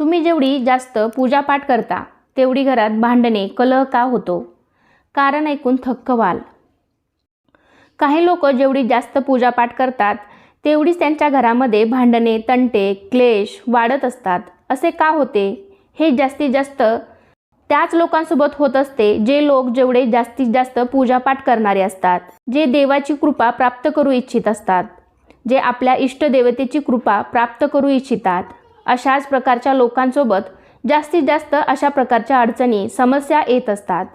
तुम्ही जेवढी जास्त पूजापाठ करता तेवढी घरात भांडणे कलह का होतो. कारण ऐकून थक्क व्हाल. काही लोक जेवढी जास्त पूजापाठ करतात तेवढीच त्यांच्या घरामध्ये भांडणे तंटे क्लेश वाढत असतात. असे का होते? हे जास्तीत जास्त त्याच लोकांसोबत होत असते जे लोक जेवढे जास्तीत जास्त पूजापाठ करणारे असतात जे देवाची कृपा प्राप्त करू इच्छित असतात जे आपल्या इष्टदेवतेची कृपा प्राप्त करू इच्छितात. अशाच प्रकारच्या लोकांसोबत जास्तीत जास्त अशा प्रकारच्या अडचणी समस्या येत असतात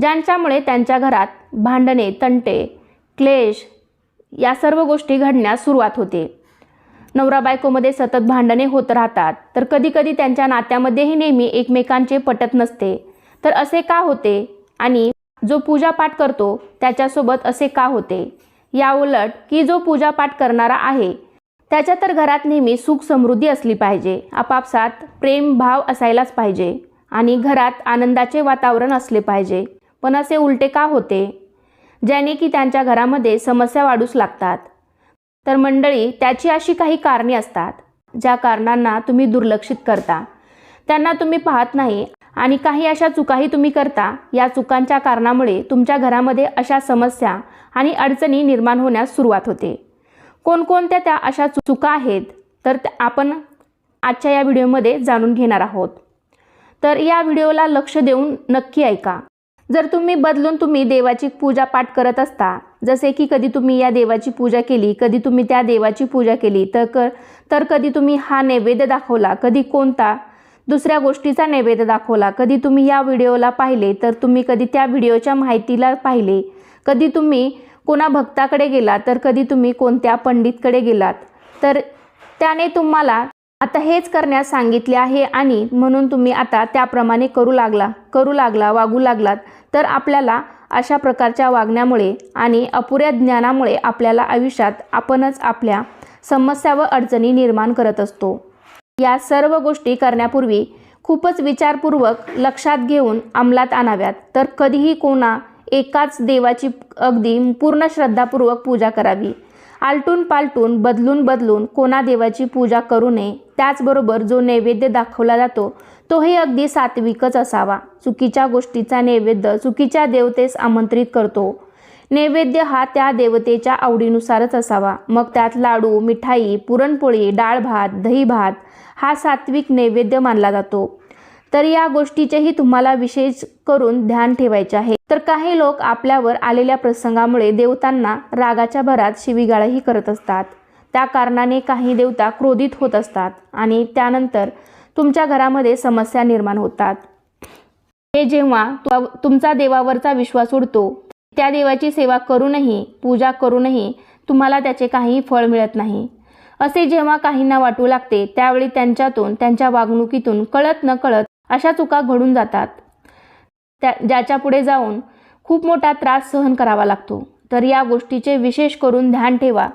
ज्यांच्यामुळे त्यांच्या घरात भांडणे तंटे क्लेश या सर्व गोष्टी घडण्यास सुरुवात होते. नवरा बायकोमध्ये सतत भांडणे होत राहतात. तर कधीकधी त्यांच्या नात्यामध्येही नेहमी एकमेकांचे पटत नसते. तर असे का होते? आणि जो पूजापाठ करतो त्याच्यासोबत असे का होते? या उलट की जो पूजापाठ करणारा आहे त्याच्या तर घरात नेहमी सुख समृद्धी असली पाहिजे. आपापसात प्रेम भाव असायलाच पाहिजे आणि घरात आनंदाचे वातावरण असले पाहिजे. पण असे उलटे का होते? ज्याने की त्यांच्या घरामध्ये समस्या वाढूच लागतात. तर मंडळी त्याची अशी काही कारणे असतात ज्या कारणांना तुम्ही दुर्लक्षित करता. त्यांना तुम्ही पाहत नाही आणि काही अशा चुकाही तुम्ही करता. या चुकांच्या कारणामुळे तुमच्या घरामध्ये अशा समस्या आणि अडचणी निर्माण होण्यास सुरुवात होते. कोणकोणत्या त्या अशा चुका आहेत तर त्या आपण आजच्या या व्हिडिओमध्ये जाणून घेणार आहोत. तर या व्हिडिओला लक्ष देऊन नक्की ऐका. जर तुम्ही बदलून तुम्ही देवाची पूजा पाठ करत असता जसे की कधी तुम्ही या देवाची पूजा केली कधी तुम्ही त्या देवाची पूजा केली तर क तर कधी तुम्ही हा नैवेद्य दाखवला कधी कोणता दुसऱ्या गोष्टीचा नैवेद्य दाखवला कधी तुम्ही या व्हिडिओला पाहिले तर तुम्ही कधी त्या व्हिडिओच्या माहितीला पाहिले कधी तुम्ही कोणा भक्ताकडे गेलात तर कधी तुम्ही कोणत्या पंडितकडे गेलात? तर त्याने तुम्हाला आता हेच करण्यास सांगितले आहे आणि म्हणून तुम्ही आता त्याप्रमाणे करू लागला करू लागला वागू लागलात. तर आपल्याला अशा प्रकारच्या वागण्यामुळे आणि अपुऱ्या ज्ञानामुळे आपल्याला आयुष्यात आपणच आपल्या समस्या व अडचणी निर्माण करत असतो. या सर्व गोष्टी करण्यापूर्वी खूपच विचारपूर्वक लक्षात घेऊन अंमलात आणाव्यात. तर कधीही कोणा एकाच देवाची अगदी पूर्ण श्रद्धापूर्वक पूजा करावी. आलटून पालटून बदलून बदलून कोणा देवाची पूजा करू नये त्याचबरोबर जो नैवेद्य दाखवला जातो तोही अगदी सात्विकच असावा. चुकीच्या गोष्टीचा नैवेद्य चुकीच्या देवतेस आमंत्रित करतो. नैवेद्य हा त्या देवतेच्या आवडीनुसारच असावा. मग त्यात लाडू मिठाई पुरणपोळी डाळ भात दही भात हा सात्विक नैवेद्य मानला जातो. तर या गोष्टीचेही तुम्हाला विशेष करून ध्यान ठेवायचे आहे. तर काही लोक आपल्यावर आलेल्या प्रसंगामुळे देवतांना रागाच्या भरात शिवीगाळही करत असतात. त्या कारणाने काही देवता क्रोधित होत असतात आणि त्यानंतर तुमच्या घरामध्ये समस्या निर्माण होतात. हे जेव्हा तुमचा देवावरचा विश्वास उडतो त्या देवाची सेवा करूनही पूजा करूनही तुम्हाला त्याचे काही फळ मिळत नाही. असे जेव्हा काहींना वाटू लागते त्यावेळी त्यांच्यातून त्यांच्या वागणुकीतून कळत न कळत अशा चुका घडून जातात. त्या ज्याच्या पुढे जाऊन खूप मोठा त्रास सहन करावा लागतो. तर या गोष्टीचे विशेष करून ध्यान ठेवा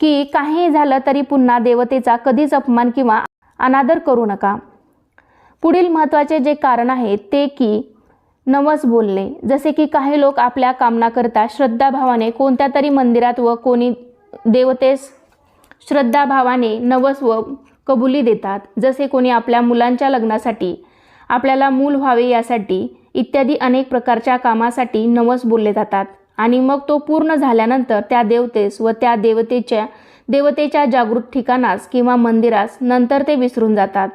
की काही झालं तरी पुन्हा देवतेचा कधीच अपमान किंवा अनादर करू नका. पुढील महत्त्वाचे जे कारण आहे ते की नवस बोलणे. जसे की काही लोक आपल्या कामनाकरता श्रद्धाभावाने कोणत्या तरी मंदिरात व कोणी देवतेस श्रद्धाभावाने नवस व कबुली देतात. जसे कोणी आपल्या मुलांच्या लग्नासाठी आपल्याला मूल व्हावे यासाठी इत्यादी अनेक प्रकारच्या कामासाठी नवस बोलले जातात. आणि मग तो पूर्ण झाल्यानंतर त्या देवतेस व त्या देवतेच्या देवतेच्या जागृत ठिकाणास किंवा मंदिरास नंतर ते विसरून जातात.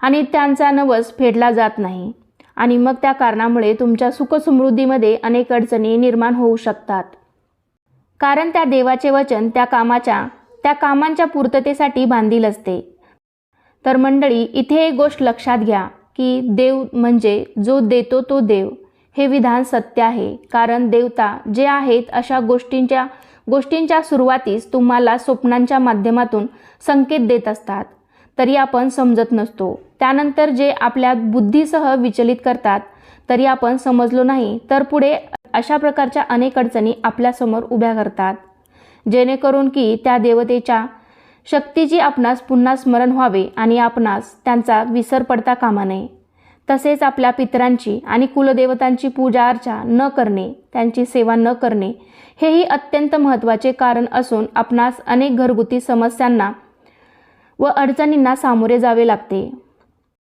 आणि त्यांचा नवस फेडला जात नाही. आणि मग त्या कारणामुळे तुमच्या सुखसमृद्धीमध्ये अनेक अडचणी निर्माण होऊ शकतात. कारण त्या देवाचे वचन त्या कामाच्या त्या कामांच्या पूर्ततेसाठी बांधील असते. तर मंडळी इथे एक गोष्ट लक्षात घ्या. की देव म्हणजे जो देतो तो देव. हे विधान सत्य आहे. कारण देवता जे आहेत अशा गोष्टींच्या गोष्टींच्या सुरुवातीस तुम्हाला स्वप्नांच्या माध्यमातून संकेत देत असतात. तरी आपण समजत नसतो. त्यानंतर जे आपल्या बुद्धीसह विचलित करतात तरी आपण समजलो नाही तर पुढे अशा प्रकारच्या अनेक अडचणी आपल्यासमोर उभ्या करतात. जेणेकरून की त्या देवतेच्या शक्तीची आपणास पुन्हा स्मरण व्हावे आणि आपणास त्यांचा विसर पडता कामा नये. तसेच आपल्या पितरांची आणि कुलदेवतांची पूजा अर्चा न करणे त्यांची सेवा न करणे हेही अत्यंत महत्त्वाचे कारण असून आपणास अनेक घरगुती समस्यांना व अडचणींना सामोरे जावे लागते.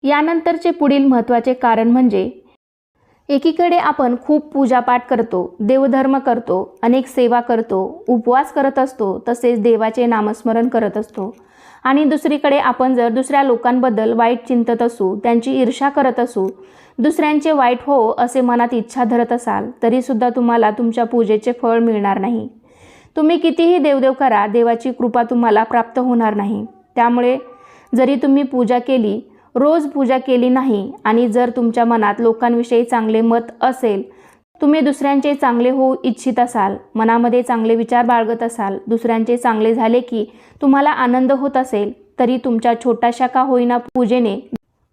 यानंतरचे पुढील महत्त्वाचे कारण म्हणजे एकीकडे आपण खूप पूजापाठ करतो देवधर्म करतो अनेक सेवा करतो उपवास करत असतो तसेच देवाचे नामस्मरण करत असतो. आणि दुसरीकडे आपण जर दुसऱ्या लोकांबद्दल वाईट चिंतत असू त्यांची ईर्षा करत असू दुसऱ्यांचे वाईट हो असे मनात इच्छा धरत असाल तरीसुद्धा तुम्हाला तुमच्या पूजेचे फळ मिळणार नाही. तुम्ही कितीही देवदेव करा देवाची कृपा तुम्हाला प्राप्त होणार नाही. त्यामुळे जरी तुम्ही पूजा केली रोज पूजा केली नाही आणि जर तुमच्या मनात लोकांविषयी चांगले मत असेल तुम्ही दुसऱ्यांचे चांगले होऊ इच्छित असाल मनामध्ये चांगले विचार बाळगत असाल दुसऱ्यांचे चांगले झाले की तुम्हाला आनंद होत असेल तरी तुमच्या छोट्याशा का होईना पूजेने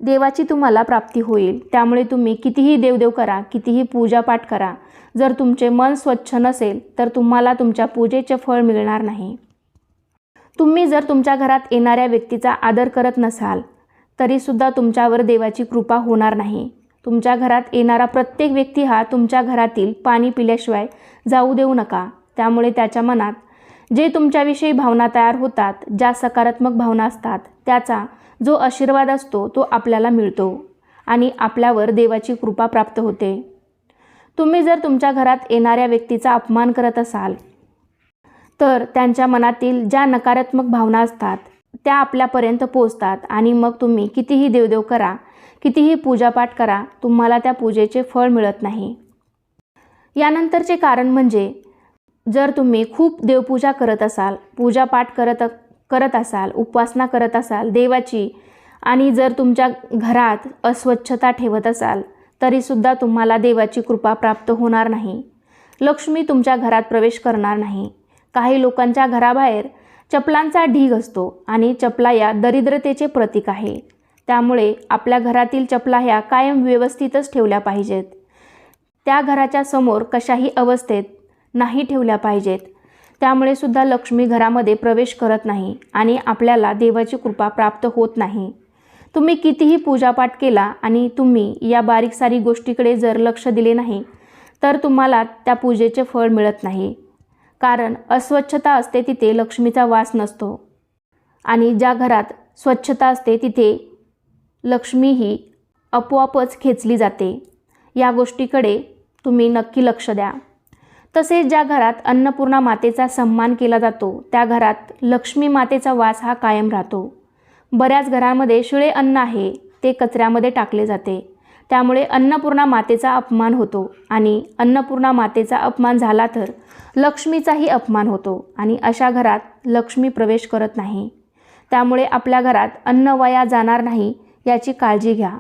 देवाची तुम्हाला प्राप्ती होईल. त्यामुळे तुम्ही कितीही देवदेव करा कितीही पूजापाठ करा. जर तुमचे मन स्वच्छ नसेल तर तुम्हाला तुमच्या पूजेचे फळ मिळणार नाही. तुम्ही जर तुमच्या घरात येणाऱ्या व्यक्तीचा आदर करत नसाल तरीसुद्धा तुमच्यावर देवाची कृपा होणार नाही. तुमच्या घरात येणारा प्रत्येक व्यक्ती हा तुमच्या घरातील पाणी पिल्याशिवाय जाऊ देऊ नका. त्यामुळे त्याच्या मनात जे तुमच्याविषयी भावना तयार होतात ज्या सकारात्मक भावना असतात त्याचा जो आशीर्वाद असतो तो आपल्याला मिळतो आणि आपल्यावर देवाची कृपा प्राप्त होते. तुम्ही जर तुमच्या घरात येणाऱ्या व्यक्तीचा अपमान करत असाल तर त्यांच्या मनातील ज्या नकारात्मक भावना असतात त्या आपल्यापर्यंत पोचतात आणि मग तुम्ही कितीही देवदेव करा कितीही पूजापाठ करा तुम्हाला त्या पूजेचे फळ मिळत नाही. यानंतरचे कारण म्हणजे जर तुम्ही खूप देवपूजा करत असाल पूजापाठ करत करत असाल उपासना करत असाल देवाची आणि जर तुमच्या घरात अस्वच्छता ठेवत असाल तरीसुद्धा तुम्हाला देवाची कृपा प्राप्त होणार नाही. लक्ष्मी तुमच्या घरात प्रवेश करणार नाही. काही लोकांच्या घराबाहेर चपलांचा ढीग असतो आणि चपला या दरिद्रतेचे प्रतीक आहे. त्यामुळे आपल्या घरातील चपला ह्या कायम व्यवस्थितच ठेवल्या पाहिजेत. त्या घराच्या समोर कशाही अवस्थेत नाही ठेवल्या पाहिजेत. त्यामुळे सुद्धा लक्ष्मी घरामध्ये प्रवेश करत नाही आणि आपल्याला देवाची कृपा प्राप्त होत नाही. तुम्ही कितीही पूजापाठ केला आणि तुम्ही या बारीक सारी गोष्टीकडे जर लक्ष दिले नाही तर तुम्हाला त्या पूजेचे फळ मिळत नाही. कारण अस्वच्छता असते तिथे लक्ष्मीचा वास नसतो. आणि ज्या घरात स्वच्छता असते तिथे लक्ष्मी ही आपोआपच खेचली जाते. या गोष्टीकडे तुम्ही नक्की लक्ष द्या. तसेच ज्या घरात अन्नपूर्णा मातेचा सन्मान केला जातो त्या घरात लक्ष्मी मातेचा वास हा कायम राहतो. बऱ्याच घरांमध्ये शिळे अन्न आहे ते कचऱ्यामध्ये टाकले जाते. त्यामुळे अन्नपूर्णा मातेचा अपमान होतो आणि अन्नपूर्णा मातेचा अपमान झाला तर लक्ष्मीचाही अपमान होतो आणि अशा घरात लक्ष्मी प्रवेश करत नाही. त्यामुळे आपल्या घरात अन्न वया जाणार नाही याची काळजी घ्या.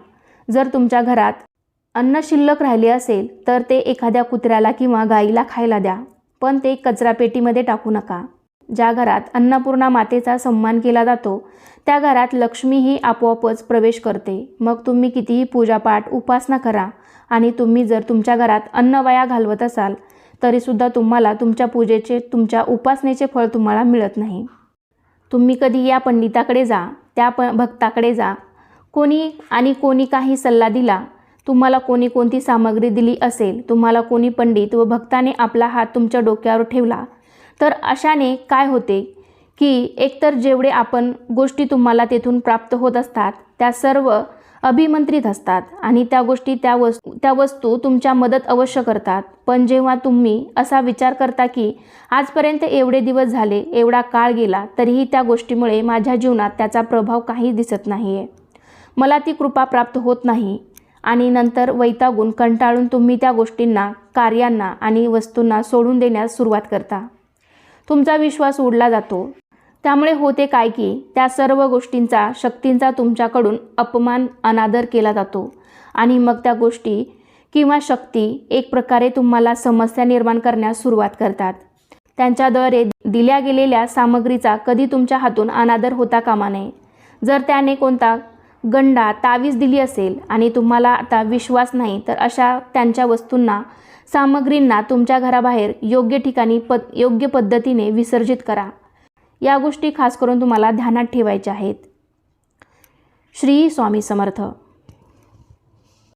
जर तुमच्या घरात अन्न शिल्लक राहिले असेल तर ते एखाद्या कुत्र्याला किंवा गाईला खायला द्या पण ते कचरापेटीमध्ये टाकू नका. ज्या घरात अन्नपूर्णा मातेचा सन्मान केला जातो त्या घरात लक्ष्मीही आपोआपच प्रवेश करते. मग तुम्ही कितीही पूजापाठ उपासना करा आणि तुम्ही जर तुमच्या घरात अन्न वया घालवत असाल तरीसुद्धा तुम्हाला तुमच्या पूजेचे तुमच्या उपासनेचे फळ तुम्हाला मिळत नाही. तुम्ही कधी या पंडिताकडे जा त्या प भक्ताकडे जा. कोणी आणि कोणी काही सल्ला दिला तुम्हाला कोणी कोणती सामग्री दिली असेल तुम्हाला कोणी पंडित व भक्ताने आपला हात तुमच्या डोक्यावर ठेवला तर अशाने काय होते की एकतर जेवढे आपण गोष्टी तुम्हाला तेथून प्राप्त होत असतात त्या सर्व अभिमंत्रित असतात आणि त्या गोष्टी त्या वस्तू त्या वस्तू तुमच्या मदत अवश्य करतात. पण जेव्हा तुम्ही असा विचार करता की आजपर्यंत एवढे दिवस झाले एवढा काळ गेला तरीही त्या गोष्टीमुळे माझ्या जीवनात त्याचा प्रभाव काही दिसत नाही आहे मला ती कृपा प्राप्त होत नाही आणि नंतर वैतागून कंटाळून तुम्ही त्या गोष्टींना कार्यांना आणि वस्तूंना सोडून देण्यास सुरुवात करता. तुमचा विश्वास उडला जातो. त्यामुळे होते काय की त्या सर्व गोष्टींचा शक्तींचा तुमच्याकडून अपमान अनादर केला जातो. आणि मग त्या गोष्टी किंवा शक्ती एक प्रकारे तुम्हाला समस्या निर्माण करण्यास सुरुवात करतात. त्यांच्याद्वारे दिल्या गेलेल्या सामग्रीचा कधी तुमच्या हातून अनादर होता कामा नये. जर त्याने कोणता गंडा तावीज दिली असेल आणि तुम्हाला आता विश्वास नाही तर अशा त्यांच्या वस्तूंना सामग्रींना तुमच्या घराबाहेर योग्य ठिकाणी पद योग्य पद्धतीने विसर्जित करा. या गोष्टी खास करून तुम्हाला ध्यानात ठेवायच्या आहेत. श्री स्वामी समर्थ.